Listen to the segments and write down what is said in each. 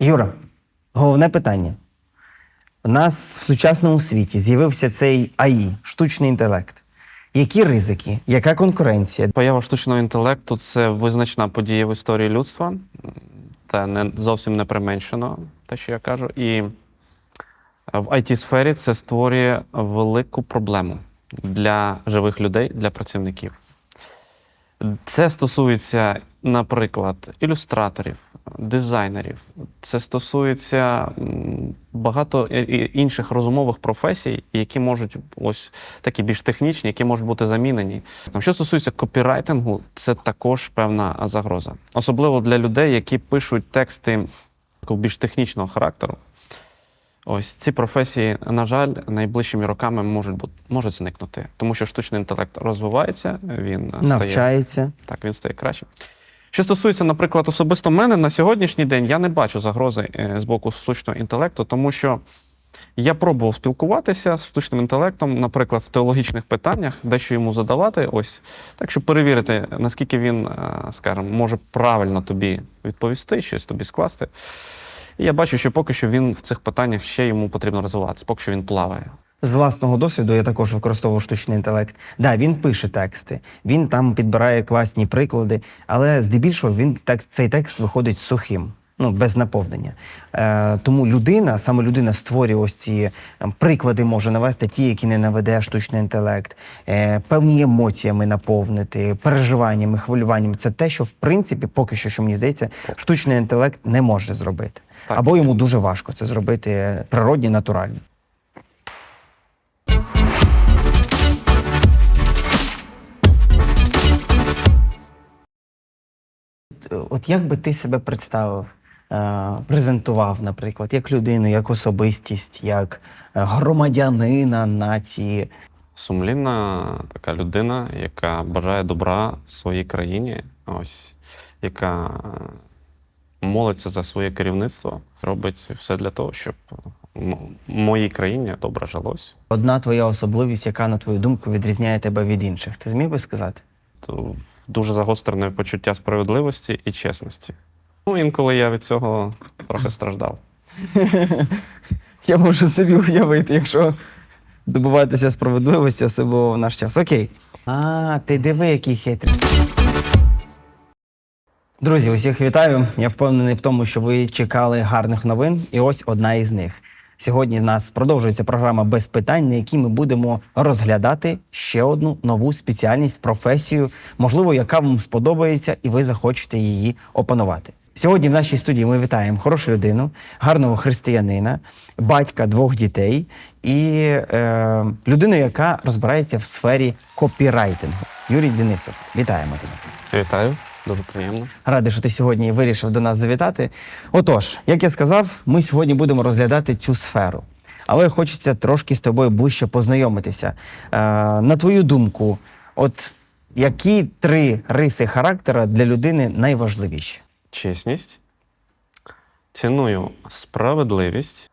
Юра, головне питання. У нас в сучасному світі з'явився цей АІ, штучний інтелект. Які ризики, яка конкуренція? Поява штучного інтелекту це визначна подія в історії людства. Та не зовсім не применшено, те, що я кажу. І в it сфері це створює велику проблему для живих людей, для працівників. Це стосується, наприклад, ілюстраторів, дизайнерів. Це стосується багато інших розумових професій, які можуть ось такі більш технічні, які можуть бути замінені. Що стосується копірайтингу, це також певна загроза, особливо для людей, які пишуть тексти більш технічного характеру. Ось ці професії, на жаль, найближчими роками можуть бути можуть зникнути, тому що штучний інтелект розвивається, він стає Навчається. так, він стає краще. Що стосується, наприклад, особисто мене, на сьогоднішній день я не бачу загрози е, з боку штучного інтелекту, тому що я пробував спілкуватися з штучним інтелектом, наприклад, в теологічних питаннях, дещо йому задавати, ось так, щоб перевірити, наскільки він, е, скажімо, може правильно тобі відповісти, щось тобі скласти. Я бачу, що поки що він в цих питаннях ще йому потрібно розвиватися, поки що він плаває. З власного досвіду я також використовував штучний інтелект. Да, він пише тексти, він там підбирає класні приклади, але здебільшого він так, цей текст виходить сухим. Ну, без наповнення. Е, тому людина, саме людина створює ось ці е, приклади, може навести ті, які не наведе штучний інтелект, е, певні емоціями наповнити, переживаннями, хвилюваннями. Це те, що в принципі, поки що, що мені здається, штучний інтелект не може зробити. Так. Або йому дуже важко це зробити природні, натурально. От як би ти себе представив, презентував, наприклад, як людину, як особистість, як е, громадянина нації? Сумлінна така людина, яка бажає добра своїй країні, ось яка е, молиться за своє керівництво, робить все для того, щоб моїй країні добре жилось. Одна твоя особливість, яка, на твою думку, відрізняє тебе від інших. Ти зміг би сказати? То дуже загострене почуття справедливості і чесності. Ну, інколи я від цього трохи страждав. Я можу собі уявити, якщо добуватися справедливості, особливо в наш час. Окей. А, ти диви, який хитрий. Друзі, усіх вітаю. Я впевнений в тому, що ви чекали гарних новин, і ось одна із них. Сьогодні в нас продовжується програма без питань, на якій ми будемо розглядати ще одну нову спеціальність, професію, можливо, яка вам сподобається, і ви захочете її опанувати. Сьогодні в нашій студії ми вітаємо хорошу людину, гарного християнина, батька двох дітей і е, людину, яка розбирається в сфері копірайтингу. Юрій Денисов, вітаємо тебе. Вітаю, дуже приємно. Радий, що ти сьогодні вирішив до нас завітати. Отож, як я сказав, ми сьогодні будемо розглядати цю сферу. Але хочеться трошки з тобою ближче познайомитися. Е, на твою думку, от які три риси характера для людини найважливіші? Чесність, ціную справедливість,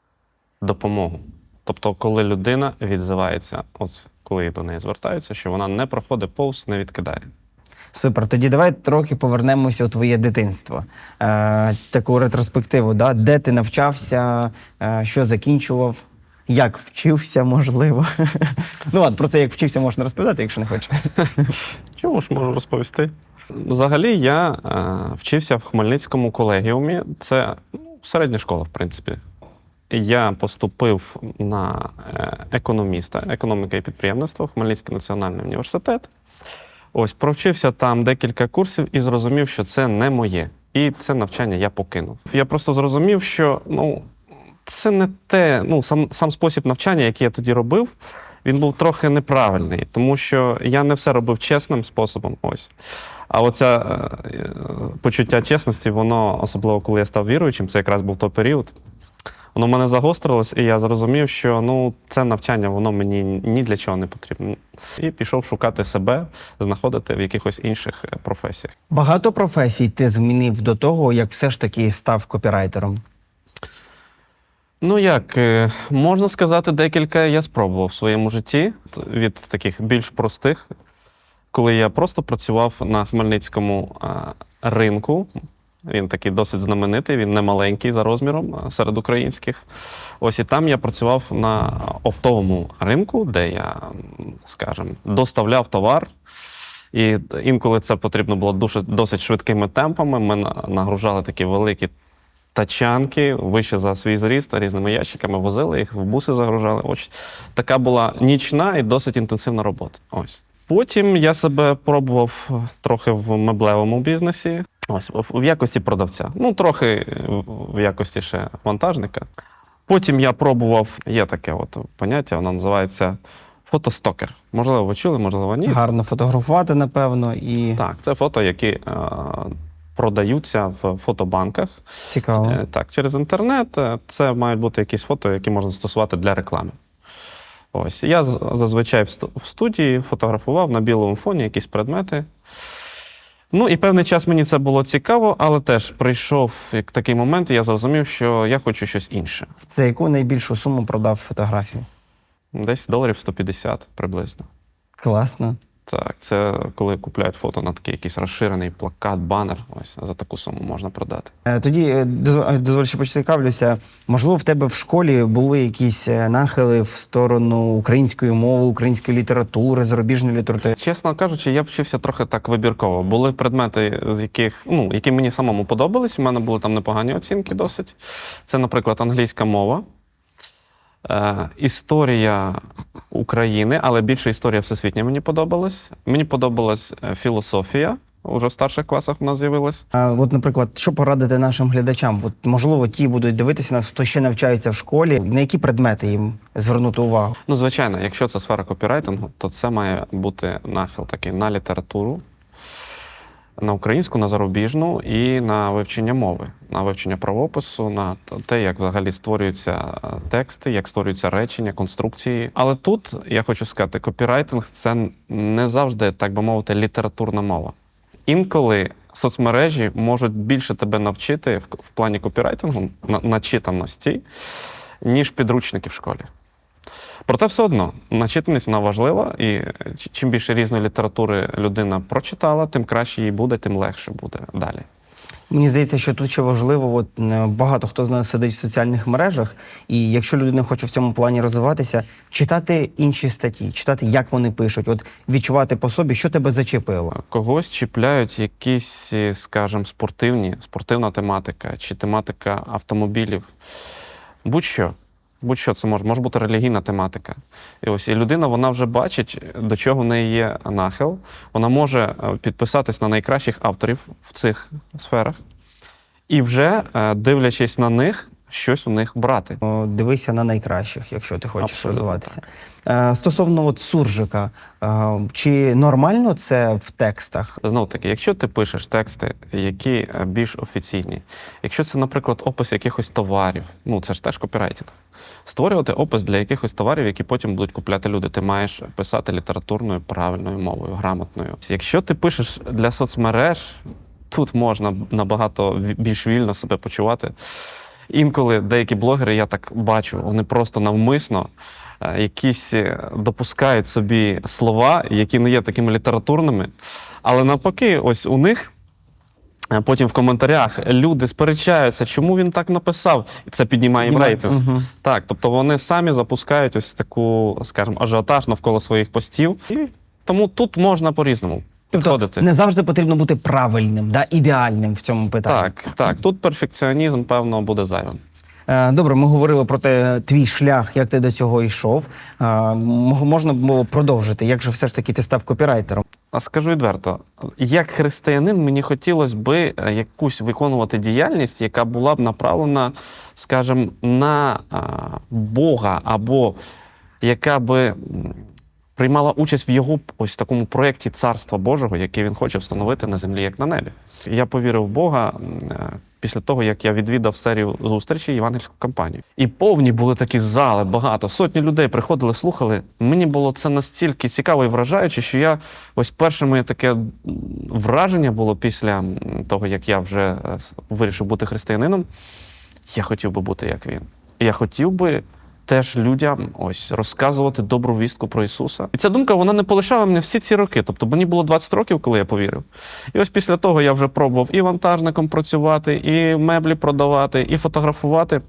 допомогу. Тобто, коли людина відзивається, от коли до неї звертаються, що вона не проходить повз, не відкидає. Супер. Тоді давай трохи повернемося у твоє дитинство. Е, таку ретроспективу, да? де ти навчався, е, що закінчував, як вчився, можливо. ну ладно, про це як вчився можна розповідати, якщо не хочеш. Чому ж можу розповісти? Взагалі, я е, вчився в Хмельницькому колегіумі. Це ну, середня школа, в принципі. Я поступив на е, економіста, економіка і підприємництво, Хмельницький національний університет. Ось провчився там декілька курсів і зрозумів, що це не моє. І це навчання я покинув. Я просто зрозумів, що ну, це не те, ну, сам, сам спосіб навчання, який я тоді робив, він був трохи неправильний, тому що я не все робив чесним способом. Ось. А оця е, е, почуття чесності, воно, особливо коли я став віруючим, це якраз був той період. Воно в мене загострилось, і я зрозумів, що ну, це навчання воно мені ні для чого не потрібно. І пішов шукати себе, знаходити в якихось інших е, професіях. Багато професій ти змінив до того, як все ж таки став копірайтером. Ну як, е, можна сказати, декілька я спробував в своєму житті від таких більш простих, коли я просто працював на Хмельницькому ринку Він такий досить знаменитий, він не маленький за розміром серед українських. Ось і там я працював на оптовому ринку, де я, скажімо, доставляв товар. І інколи це потрібно було дуже досить швидкими темпами. Ми нагружали такі великі тачанки вище за свій зріст різними ящиками, возили їх в буси загружали. Ось така була нічна і досить інтенсивна робота. Ось. Потім я себе пробував е, трохи в меблевому бізнесі. Ось в якості продавця. Ну, трохи е, в- в якості ще вантажника. Потім я пробував, є таке от поняття, воно називається фотостокер. Можливо, ви чули, можливо, ні. Гарно фотографувати, напевно, і Так, це фото, які е, продаються в фотобанках. цікаво. Е, Так, через інтернет е, це мають бути якісь фото, які можна застосувати для реклами. Ось я зазвичай в в студії фотографував на білому фоні якісь предмети. Ну і певний час мені це було цікаво, але теж прийшов як такий момент, і я зрозумів, що я хочу щось інше. За яку найбільшу суму продав фотографію? Десь доларів 150 приблизно. Класно. Так, це коли купляють фото на такий якийсь розширений плакат, банер. Ось за таку суму можна продати. Е, Тоді е, е, дозволь, що поцікавлюся. Можливо, в тебе в школі були якісь нахили в сторону української мови, української літератури, зарубіжної літератури? Чесно кажучи, я вчився трохи так вибірково. Були предмети, з яких ну, які мені самому подобались. У мене були там непогані оцінки досить. Це, наприклад, англійська мова, е, історія України, але більше історія всесвітня мені подобалась. Мені подобалась е, філософія. Уже в старших класах у нас з'явилась. А, от, наприклад, що порадити нашим глядачам? От, можливо, ті будуть дивитися нас, хто ще навчається в школі. На які предмети їм звернути увагу? Ну, звичайно, якщо це сфера копірайтингу, то це має бути нахил такий на літературу, на українську, на зарубіжну і на вивчення мови, на вивчення правопису, на те, як взагалі створюються е, тексти, як створюються речення, конструкції. Але тут я хочу сказати, копірайтинг це не завжди, так би мовити, літературна мова. Інколи соцмережі можуть більше тебе навчити в, плані копірайтингу, на, начитаності, ніж підручники в школі. Проте все одно начитаність вона важлива, і чим більше різної літератури людина прочитала, тим краще їй буде, тим легше буде далі. Мені здається, що тут ще важливо, от е, багато хто з нас сидить в соціальних мережах, і якщо людина хоче в цьому плані розвиватися, читати інші статті, читати, як вони пишуть, от відчувати по собі, що тебе зачепило. Когось чіпляють якісь, е, скажімо, спортивні, спортивна тематика чи тематика автомобілів. Будь-що. Будь-що це може, може бути релігійна тематика. І ось і людина вона вже бачить, до чого в неї є нахил. Вона може е, підписатись на найкращих авторів в цих сферах, і вже, е, дивлячись на них, щось у них брати. Дивися на найкращих, якщо ти хочеш Абсолютно розвиватися. Е, Стосовно от суржика, е, чи нормально це в текстах? Знову таки, якщо ти пишеш тексти, які е, більш офіційні, якщо це, наприклад, опис якихось товарів, ну це ж теж копірайтинг. Створювати опис для якихось товарів, які потім будуть купляти люди. Ти маєш писати літературною правильною мовою, грамотною. Якщо ти пишеш для соцмереж, тут можна набагато більш вільно себе почувати. Інколи деякі блогери, я так бачу, вони просто навмисно е, якісь е, допускають собі слова, які не є такими літературними. Але навпаки, ось у них е, потім в коментарях люди сперечаються, чому він так написав, і це піднімає їм рейтинг. мгм. Так, тобто вони самі запускають ось таку, скажімо, ажіотаж навколо своїх постів. І тому тут можна по-різному Тобто підходити. не завжди потрібно бути правильним, да, ідеальним в цьому питанні. Так, так. Тут перфекціонізм, певно, буде зайвим. Е, Добре, ми говорили про те, твій шлях, як ти до цього йшов. Е, м- Можна було продовжити. Як же все ж таки ти став копірайтером? А скажу відверто, як християнин, мені хотілося би е, якусь виконувати діяльність, яка була б направлена, скажімо, на Бога, або яка би м, приймала участь в його ось такому проєкті Царства Божого, який він хоче встановити на землі, як на небі. Я повірив в Бога е, після того, як я відвідав серію зустрічей євангельську кампанію. І повні були такі зали, багато. Сотні людей приходили, слухали. Мені було це настільки цікаво і вражаюче, що я ось перше моє таке враження було після того, як я вже е, вирішив бути християнином. Я хотів би бути як він. Я хотів би теж людям ось розказувати добру вістку про Ісуса. І ця думка вона не полишала мене всі ці роки. Тобто мені було 20 років, коли я повірив. І ось після того я вже пробував і вантажником працювати, і меблі продавати, і фотографувати.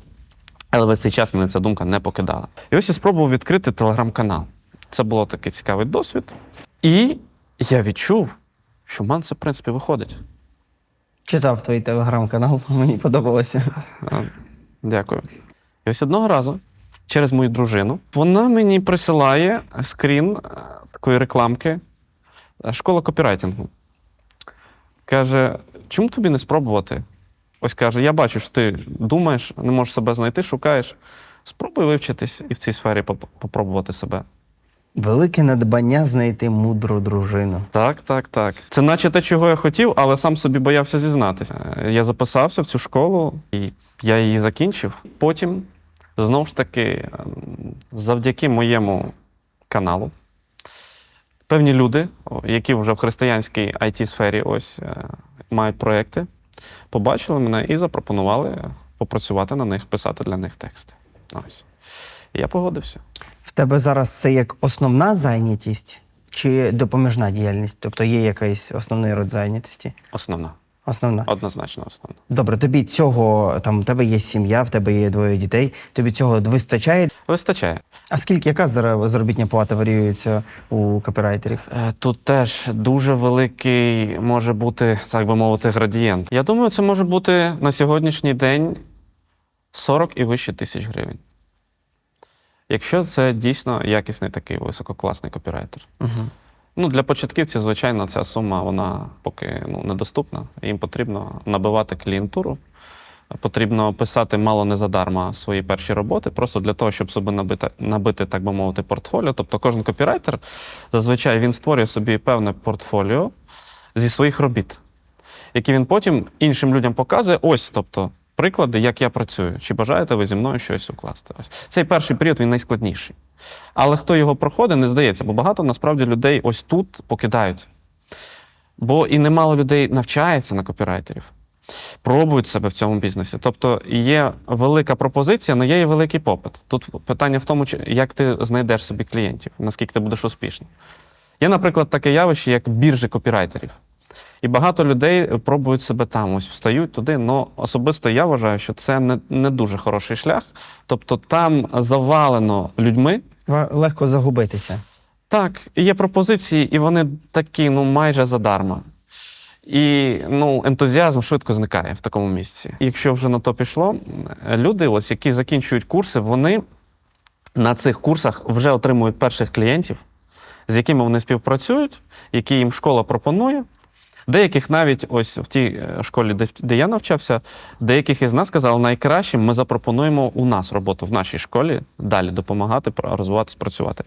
Але весь цей час мене ця думка не покидала. І ось я спробував відкрити телеграм-канал. Це було такий цікавий досвід. І я відчув, що в мене це, в принципі, виходить. Читав твій телеграм-канал, мені подобалося. Дякую. І ось одного разу через мою дружину вона мені присилає скрін е, такої рекламки е, школа копірайтингу. Каже: чому тобі не спробувати? Ось каже: я бачу, що ти думаєш, не можеш себе знайти, шукаєш. Спробуй вивчитись і в цій сфері попробувати себе. Велике надбання знайти мудру дружину. Так, так, так. Це наче те, чого я хотів, але сам собі боявся зізнатися. Е, Я записався в цю школу, і я її закінчив. Потім, знову ж таки, завдяки моєму каналу, певні люди, які вже в християнській it сфері ось е, мають проекти, побачили мене і запропонували попрацювати на них, писати для них тексти. Ось. І я погодився. В тебе зараз це як основна зайнятість чи допоміжна діяльність? Тобто є якийсь основний род зайнятості? Основна, Основна. однозначно основна. Добре, тобі цього там в тебе є сім'я, в тебе є двоє дітей. Тобі цього вистачає. Вистачає. А скільки яка зара- заробітня плата варіюється у копірайтерів? Е, Тут теж дуже великий може бути, так би мовити, градієнт. Я думаю, це може бути на сьогоднішній день 40 і вище тисяч гривень. Якщо це дійсно якісний такий висококласний копірайтер. Угу. Ну, для початківців, звичайно, ця сума вона поки ну, недоступна. Їм потрібно набивати клієнтуру, потрібно писати мало не задарма свої перші роботи, просто для того, щоб собі набити, набити, так би мовити, портфоліо. Тобто кожен копірайтер зазвичай він створює собі певне портфоліо зі своїх робіт, які він потім іншим людям показує. Ось, тобто, приклади, як я працюю. Чи бажаєте ви зі мною щось укласти? Ось. Цей перший період він найскладніший. Але хто його проходить, не здається, бо багато насправді людей ось тут покидають. Бо і немало людей навчається на копірайтерів, пробують себе в цьому бізнесі. Тобто є велика пропозиція, але є і великий попит. Тут питання в тому, як ти знайдеш собі клієнтів, наскільки ти будеш успішним. Є, наприклад, таке явище, як біржі копірайтерів. І багато людей пробують себе там, ось встають туди. але особисто я вважаю, що це не, не дуже хороший шлях. Тобто там завалено людьми. Легко загубитися. Так, є пропозиції, і вони такі, ну майже задарма. І ну, ентузіазм швидко зникає в такому місці. І Якщо вже на то пішло, люди, ось, які закінчують курси, вони на цих курсах вже отримують перших клієнтів, з якими вони співпрацюють, які їм школа пропонує. Деяких навіть ось в тій е, школі, де, де я навчався, деяких із нас сказали, найкращим ми запропонуємо у нас роботу в нашій школі далі допомагати, розвиватися, працювати.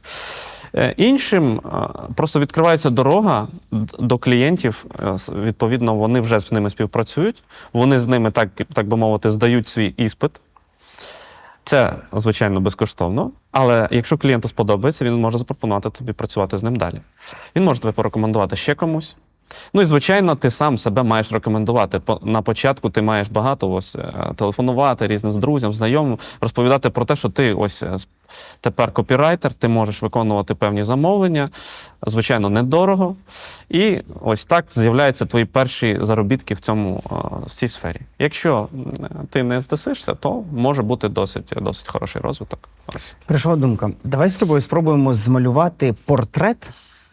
Е, Іншим е, просто відкривається дорога до клієнтів. Відповідно, вони вже з ними співпрацюють, вони з ними, так, так би мовити, здають свій іспит. Це, звичайно, безкоштовно. Але якщо клієнту сподобається, він може запропонувати тобі працювати з ним далі. Він може тебе порекомендувати ще комусь. Ну і звичайно, ти сам себе маєш рекомендувати. На початку ти маєш багато ось е, телефонувати різним друзям, знайомим, розповідати про те, що ти ось е, тепер копірайтер, ти можеш виконувати певні замовлення, звичайно, недорого. І ось так з'являються твої перші заробітки в цьому е, в цій сфері. Якщо ти не здасишся, то може бути досить, досить хороший розвиток. Ось. Прийшла думка. Давай з тобою спробуємо змалювати портрет.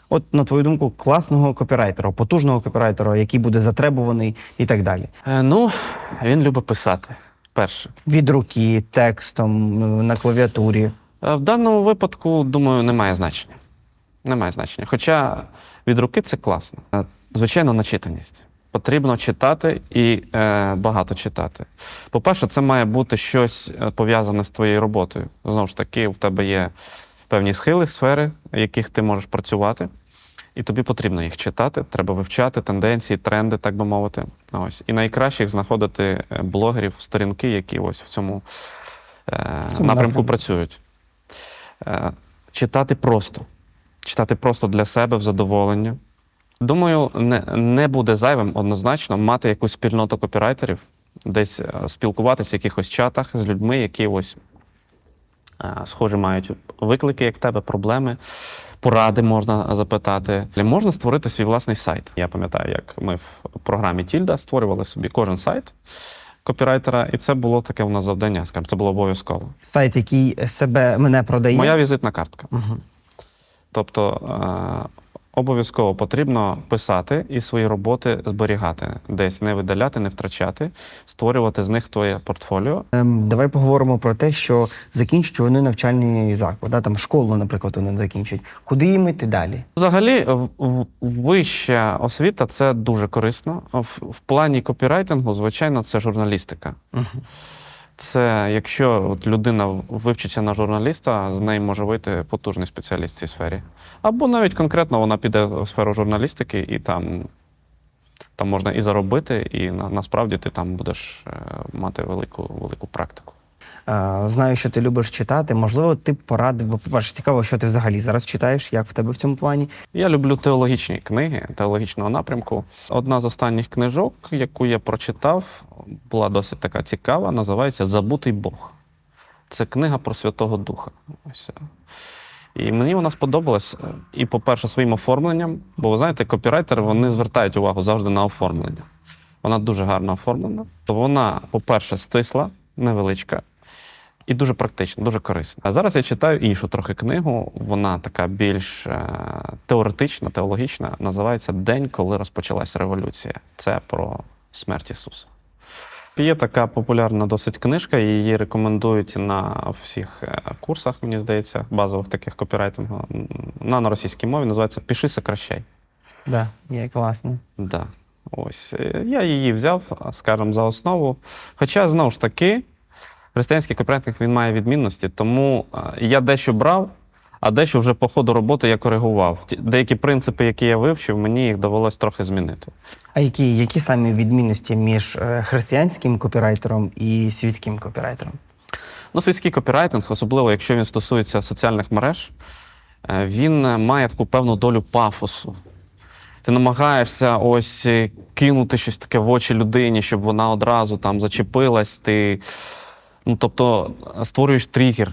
От, на твою думку, класного копірайтера, потужного копірайтера, який буде затребуваний і так далі. Е, Ну, він любить писати. Перше. Від руки, текстом, на клавіатурі. Е, В даному випадку, думаю, немає значення. Немає значення. Хоча від руки це класно. Е, Звичайно, начитаність. Потрібно читати і е, багато читати. По-перше, це має бути щось е, пов'язане з твоєю роботою. Знову ж таки, у тебе є певні схили, сфери, в яких ти можеш працювати, і тобі потрібно їх читати, треба вивчати тенденції, тренди, так би мовити. Ось. І найкраще їх знаходити е, блогерів, сторінки, які ось в цьому, е, В цьому напрямку працюють. Е, читати просто. Читати просто для себе в задоволення. Думаю, не, не буде зайвим однозначно мати якусь спільноту копірайтерів, десь е, спілкуватися в якихось чатах з людьми, які ось схожі мають виклики, як в тебе, проблеми, поради можна запитати. Можна створити свій власний сайт. Я пам'ятаю, як ми в програмі Тільда створювали собі кожен сайт копірайтера, і це було таке у нас завдання, скажімо, це було обов'язково. Сайт, який себе мене продає. Моя візитна картка. Угу. Тобто е, обов'язково потрібно писати і свої роботи зберігати, десь не видаляти, не втрачати, створювати з них твоє портфоліо. Ем, давай поговоримо про те, що закінчать вони навчальний заклад, да? там школу, наприклад, вони закінчать. Куди їм іти далі? Взагалі, в- вища освіта це дуже корисно. В, в плані копірайтингу, звичайно, це журналістика. Це якщо от людина вивчиться на журналіста, з неї може вийти потужний спеціаліст в цій сфері. Або навіть конкретно вона піде в сферу журналістики, і там, там можна і заробити, і на, насправді ти там будеш е, мати велику, велику практику. Е, знаю, що ти любиш читати. Можливо, ти порадив, бо, по-перше, цікаво, що ти взагалі зараз читаєш, як в тебе в цьому плані. Я люблю теологічні книги теологічного напрямку. Одна з останніх книжок, яку я прочитав, була досить така цікава, називається Забутий Бог. Це книга про Святого Духа. Ось. е. І мені вона сподобалась. е, І, по-перше, своїм оформленням, бо ви знаєте, копірайтери вони звертають увагу завжди на оформлення. Вона дуже гарно оформлена. Вона, по-перше, стисла, невеличка. І дуже практично, дуже корисно. А зараз я читаю іншу трохи книгу. Вона така більш е, теоретична, теологічна. Називається День, коли розпочалась революція. Це про смерть Ісуса. Є така популярна досить книжка, її рекомендують на всіх е, курсах, мені здається, базових таких копірайтингу. Вона на російській мові називається Пиши сокращай. Да, є класно. Да. Ось. Е, Я її взяв, скажімо, за основу. Хоча, знову ж таки, християнський копірайтинг він має відмінності, тому е, я дещо брав, а дещо вже по ходу роботи я коригував. Деякі принципи, які я вивчив, мені їх довелось трохи змінити. А які, які самі відмінності між е, християнським копірайтером і світським копірайтером? Ну, світський копірайтинг, особливо якщо він стосується соціальних мереж, е, він має таку певну долю пафосу. Ти намагаєшся ось кинути щось таке в очі людині, щоб вона одразу там зачепилась. Ти, ну, тобто е, створюєш тригер.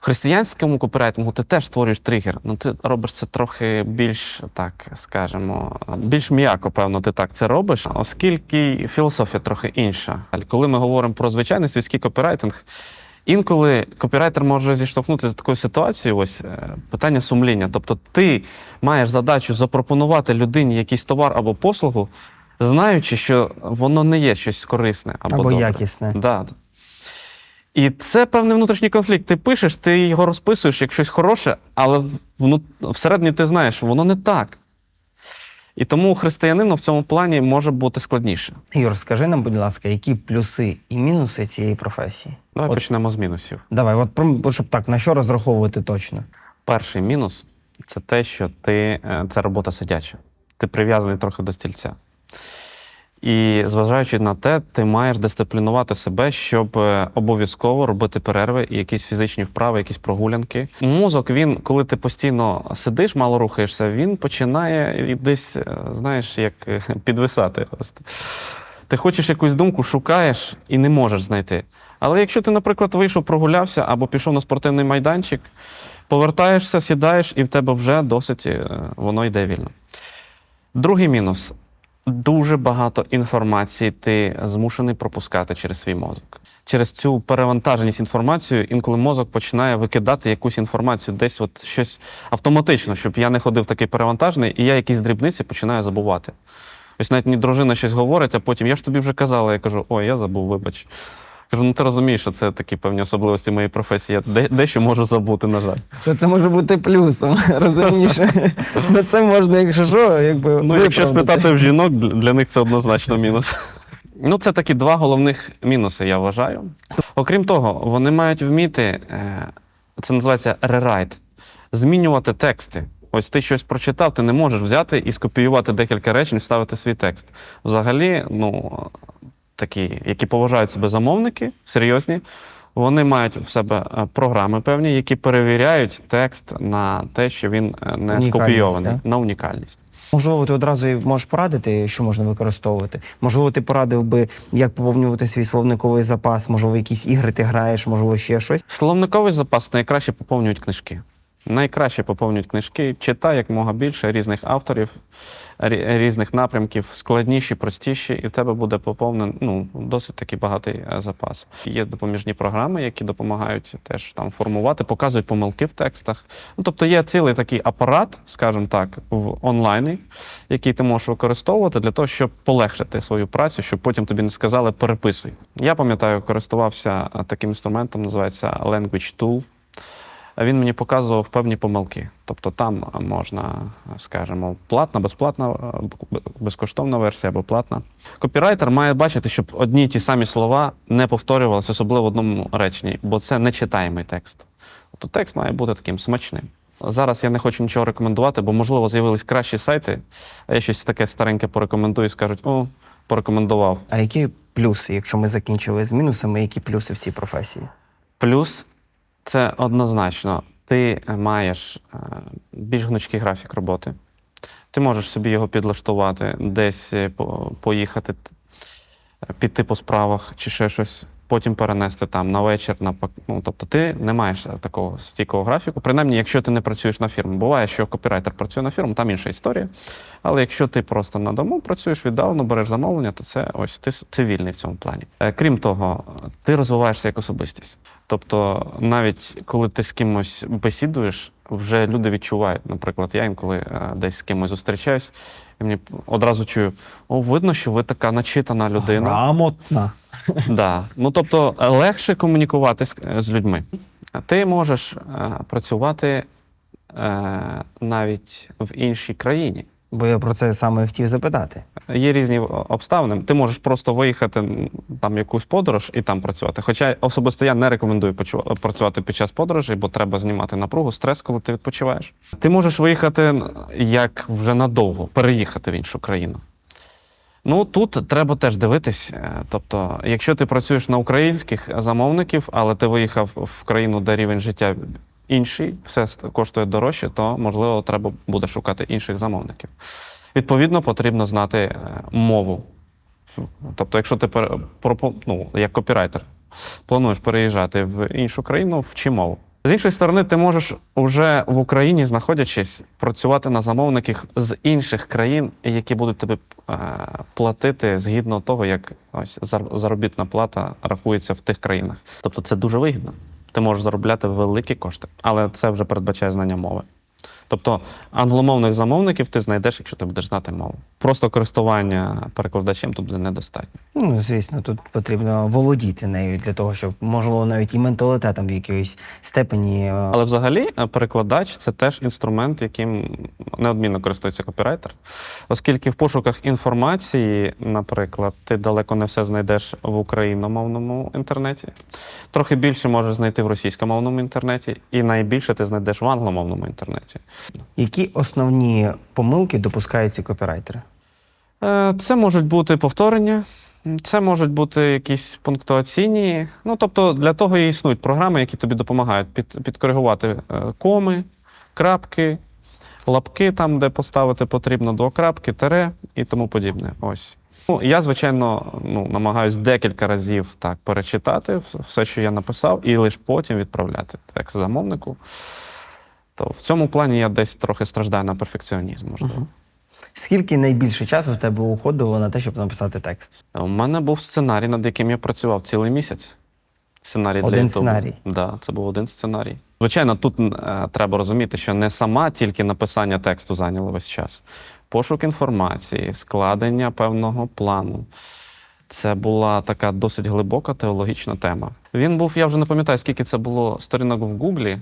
В християнському копірайтингу ти теж створюєш тригер. Ну ти робиш це трохи більш, так скажемо, більш м'яко, певно, ти так це робиш, оскільки філософія трохи інша. Коли ми говоримо про звичайний світський копірайтинг, інколи копірайтер може зіштовхнутися з такою ситуацією, ось е, питання сумління. Тобто ти маєш задачу запропонувати людині якийсь товар або послугу, знаючи, що воно не є щось корисне або, Або добре. якісне. Да. І це певний внутрішній конфлікт. Ти пишеш, ти його розписуєш як щось хороше, але всередині ти знаєш, воно не так. І тому християнину в цьому плані може бути складніше. Юр, скажи нам, будь ласка, які плюси і мінуси цієї професії? Давай От- почнемо з мінусів. Давай, от щоб так, на що розраховувати точно? Перший мінус це те, що ти е, це робота сидяча. Ти прив'язаний трохи до стільця. І зважаючи на те, ти маєш дисциплінувати себе, щоб е, обов'язково робити перерви і якісь фізичні вправи, якісь прогулянки. Мозок, він, коли ти постійно сидиш, мало рухаєшся, він починає десь, е, знаєш, як е, підвисати. Ти хочеш якусь думку, шукаєш і не можеш знайти. Але якщо ти, наприклад, вийшов, прогулявся або пішов на спортивний майданчик, повертаєшся, сідаєш, і в тебе вже досить воно йде вільно. Другий мінус. Дуже багато інформації ти змушений пропускати через свій мозок. Через цю перевантаженість інформацією інколи мозок починає викидати якусь інформацію, десь от щось автоматично, щоб я не ходив такий перевантажений, і я якісь дрібниці починаю забувати. Ось навіть мені дружина щось говорить, а потім я ж тобі вже казала, я кажу, ой, я забув, вибач. Кажу, ну ти розумієш, що це такі певні особливості моєї професії. Я дещо можу забути, на жаль. То це може бути плюсом, розумієш? На це можна, якщо що, якби. Ну, якщо спитати в жінок, для для них це однозначно мінус. Ну, це такі два головних мінуси, я вважаю. Окрім того, вони мають вміти, е, це називається рерайт, змінювати тексти. Ось ти щось прочитав, ти не можеш взяти і скопіювати декілька речень, вставити свій текст. Взагалі, ну, такі, які поважають себе замовники, серйозні, вони мають в себе е, програми певні, які перевіряють текст на те, що він е, не скопійований, да? на унікальність. Можливо, ти одразу можеш порадити, що можна використовувати. Можливо, ти порадив би, як поповнювати свій словниковий запас, можливо, якісь ігри ти граєш, можливо, ще щось. Словниковий запас найкраще поповнюють книжки. Найкраще поповнюють книжки. Читай як мога більше різних авторів, різних напрямків, складніші, простіші, і в тебе буде поповнений ну, досить такий багатий е, запас. Є допоміжні програми, які допомагають теж там формувати, показують помилки в текстах. Ну, тобто є цілий такий апарат, скажімо так, в онлайні, який ти можеш використовувати для того, щоб полегшити свою працю, щоб потім тобі не сказали переписуй. Я пам'ятаю, користувався е, таким інструментом, називається Language Tool. Він мені показував певні помилки. Тобто там можна, скажімо, платна, безплатна, безкоштовна версія або платна. Копірайтер має бачити, щоб одні й ті самі слова не повторювалися, особливо в одному реченні, бо це нечитаємий текст. Тобто текст має бути таким смачним. Зараз я не хочу нічого рекомендувати, бо, можливо, з'явились кращі сайти, а я щось таке стареньке порекомендую і скажуть: о, порекомендував. А які плюси, якщо ми закінчили з мінусами, які плюси в цій професії? Плюс це однозначно. Ти маєш е, більш гнучкий графік роботи. Ти можеш собі його підлаштувати, десь е, поїхати, е, піти по справах чи ще щось, потім перенести там на вечір. На, ну, тобто ти не маєш такого стійкого графіку. Принаймні, якщо ти не працюєш на фірму. Буває, що копірайтер працює на фірму, там інша історія. Але якщо ти просто на дому працюєш віддалено, береш замовлення, то це ось ти цивільний в цьому плані. Крім того, ти розвиваєшся як особистість. Тобто, навіть коли ти з кимось бесідуєш, вже люди відчувають. Наприклад, я інколи е, десь з кимось зустрічаюсь, і мені одразу чую: о, видно, що ви така начитана людина. Грамотна. Да. Ну тобто е, легше комунікувати з, з людьми. Ти можеш е, працювати е, навіть в іншій країні. Бо я про це саме хотів запитати. Є різні обставини. Ти можеш просто виїхати там якусь подорож і там працювати. Хоча особисто я не рекомендую працювати під час подорожей, бо треба знімати напругу, стрес, коли ти відпочиваєш. Ти можеш виїхати як вже надовго, переїхати в іншу країну. Ну тут треба теж дивитись. Е, Тобто, якщо ти працюєш на українських замовників, але ти виїхав в країну, де рівень життя інший, все коштує дорожче, то можливо треба буде шукати інших замовників. Відповідно, потрібно знати е, мову. Тобто, якщо ти ну, як копірайтер плануєш переїжджати в іншу країну, вчи мову. З іншої сторони, ти можеш вже в Україні, знаходячись, працювати на замовниках з інших країн, які будуть тобі е, платити згідно того, як ось заробітна плата рахується в тих країнах. Тобто це дуже вигідно. Ти можеш заробляти великі кошти, але це вже передбачає знання мови. Тобто англомовних замовників ти знайдеш, якщо ти будеш знати мову. Просто користування перекладачем тут буде недостатньо. Ну, звісно, тут потрібно володіти нею для того, щоб, можливо, навіть і менталітетом в якоїсь степені. е, Але взагалі е, перекладач це теж інструмент, яким неодмінно користується копірайтер, оскільки в пошуках інформації, наприклад, ти далеко не все знайдеш в україномовному інтернеті, трохи більше можеш знайти в російськомовному інтернеті, і найбільше ти знайдеш в англомовному інтернеті. Які основні помилки допускають ці копірайтери? Е, Це можуть бути повторення, це можуть бути якісь пунктуаційні. Ну, тобто, для того і існують програми, які тобі допомагають під, підкоригувати е, коми, крапки, лапки, там, де поставити потрібно двокрапки, тере і тому подібне. Ось. Ну, я, звичайно, ну, намагаюсь декілька разів так перечитати все, що я написав, і лише потім відправляти текст замовнику. То в цьому плані я десь трохи страждаю на перфекціонізм, можливо. Скільки найбільше часу в тебе уходило на те, щоб написати текст? У мене був сценарій, над яким я працював цілий місяць. Сценарій Один для YouTube. сценарій? Да, це був один сценарій. Звичайно, тут е, треба розуміти, що не сама тільки написання тексту зайняло весь час. Пошук інформації, складення певного плану. Це була така досить глибока теологічна тема. Він був, я вже не пам'ятаю, скільки це було сторінок в Гуглі.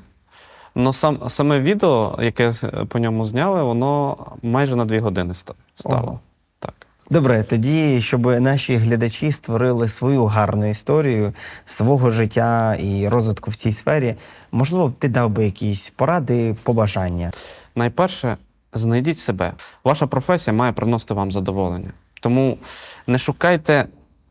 Але сам, саме відео, яке по ньому зняли, воно майже на дві години стало. Ого. Так. Добре, тоді, щоб наші глядачі створили свою гарну історію свого життя і розвитку в цій сфері, можливо, ти дав би якісь поради, побажання. Найперше, знайдіть себе. Ваша професія має приносити вам задоволення. Тому не шукайте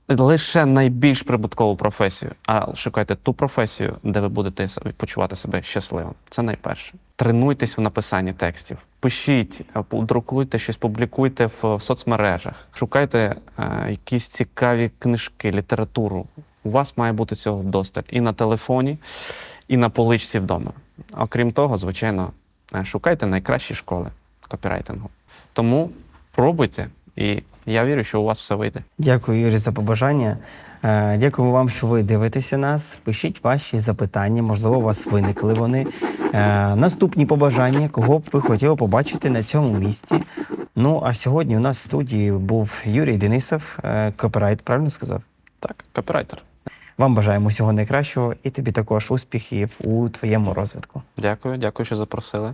лише найбільш прибуткову професію, а шукайте ту професію, де ви будете почувати себе щасливим. Це найперше. Тренуйтесь в написанні текстів, пишіть, е, друкуйте щось, публікуйте в, в соцмережах, шукайте е, якісь цікаві книжки, літературу. У вас має бути цього вдосталь і на телефоні, і на поличці вдома. Окрім того, звичайно, е, шукайте найкращі школи копірайтингу. Тому пробуйте, і я вірю, що у вас все вийде. Дякую, Юрій, за побажання. Е, Дякуємо вам, що ви дивитеся нас. Пишіть ваші запитання, можливо, у вас виникли вони. Е, Наступні побажання, кого б ви хотіли побачити на цьому місці. Ну а сьогодні у нас в студії був Юрій Денисов, е, копірайт, правильно сказав? Так, копірайтер. Вам бажаємо всього найкращого і тобі також успіхів у твоєму розвитку. Дякую, дякую, що запросили.